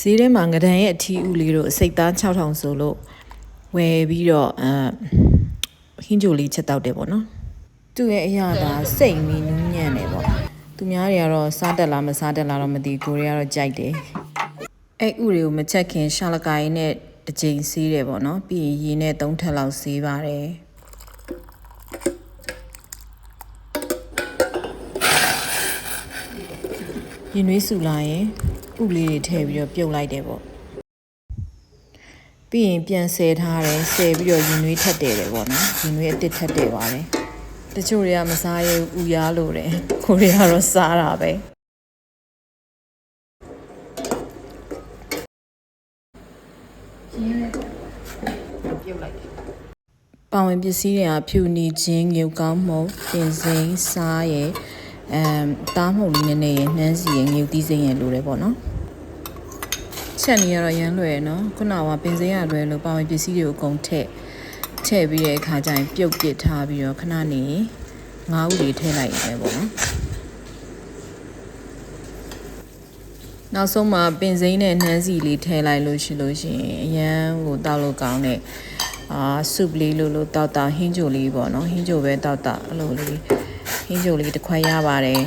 ဈေးထဲမှာငဒန်ရဲ့အထီးဥလေးတို့အစိတ်သား6000ဆိုလို့ဝယ်ပြီးတော့အမ်ဟင်းဂျိုလေးချက်တောက်တယ်ပေါ့နော်သူ့ရဲ့အရာကစိတ်မီနူးညံ့တယ်ပေါ့သူများတွေကတော့စားတက်လားမစားတက်လားတော့မသိဘူးကိုရီးယားတော့ကြိုက်တယ်အဲ့ဥတွေကိုမချက်ခင်ရှာလကိုင်းနဲ့တစ်ကြိမ်ဆေးတယ်ပေါ့နော်ပြီးရင်ရေနဲ့သုံးထပ်လောက်ဆေးပါတယ်ရင်နွေးဆူလာရင် ဥလေးတွေထည့်ပြီးတော့ပြုတ်လိုက်တယ်ပေါ့ပြီးရင်ပြန်ဆယ်ထားတယ်ဆယ်ပြီးတော့ရင်နွေးထက်တယ်တယ်ပေါ့နော်ရင်နွေးအစ်စ်ထက်တယ်ပါတယ်တချို့တွေကမစားရဘူးဥရားလို့တယ်ကိုရီးယားတော့စားတာပဲပါဝင်ပစ္စည်းတွေကဖြူနေခြင်းငြုပ်ကောင်းမှုပြင်စိမ်းစားရယ် အမ်တားမှုလေးနည်းနည်းရယ်နှမ်းစီရယ်ငြုပ်သီးစိမ်းရယ်လိုတယ်ပေါ့နော်ချက်နေရတော့ရမ်းလွယ်နော်ခုနကပင်စိမ်းရလွယ်လို့ပါဝင်ပစ္စည်းတွေကိုအကုန်ထည့်ထည့်ပြီးတဲ့အခါကျရင်ပြုတ်ပစ်ထားပြီးတော့ခဏနေငါးဥတွေထည့်လိုက်ရတယ်ပေါ့နော်နောက်ဆုံးမှာပင်စိမ်းနဲ့နှမ်းစီလေးထည့်လိုက်လို့ရှိလို့ရှိရင်အရန်ကိုတောက်လို့ကောင်းတဲ့အာဆုပ်လေးလို့လို့တောက်တာဟင်းကြိုလေးပေါ့နော်ဟင်းကြိုပဲတောက်တာအဲ့လိုလေး ဟင်းကြိုလေးတစ်ခွက်ရပါတယ်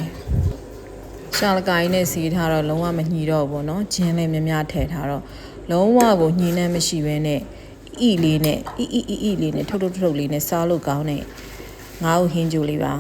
ရှာလကိုင်းနဲ့စီးထားတော့လုံးဝမညှီတော့ဘူးပေါ့နော်ဂျင်းလည်းများများထည့်ထားတော့လုံးဝကိုညှီနှံ့မရှိဘဲနဲ့အီလေးနဲ့အီအီအီအီလေးနဲ့ထုတ်ထုတ်ထုတ်လေးနဲ့စားလို့ကောင်းတဲ့ငါ့ဟင်းကြိုလေးပါ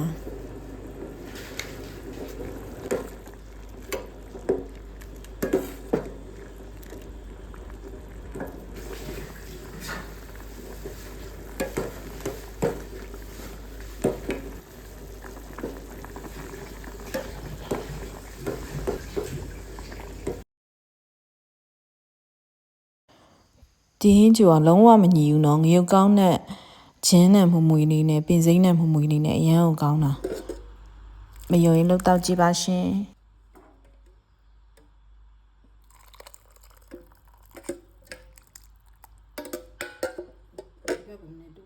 တီဟင်းကျူကလုံးဝမညီဘူးနော်ငရုတ်ကောင်းနဲ့ဂျင်းနဲ့မွမွေလေးနဲ့ပင်စိမ့်နဲ့မွမွေလေးနဲ့အရန်ကိုကောင်းတာမယုံရင်လောက်တော့ကြည့်ပါရှင်ဘယ်ပုံနဲ့တူ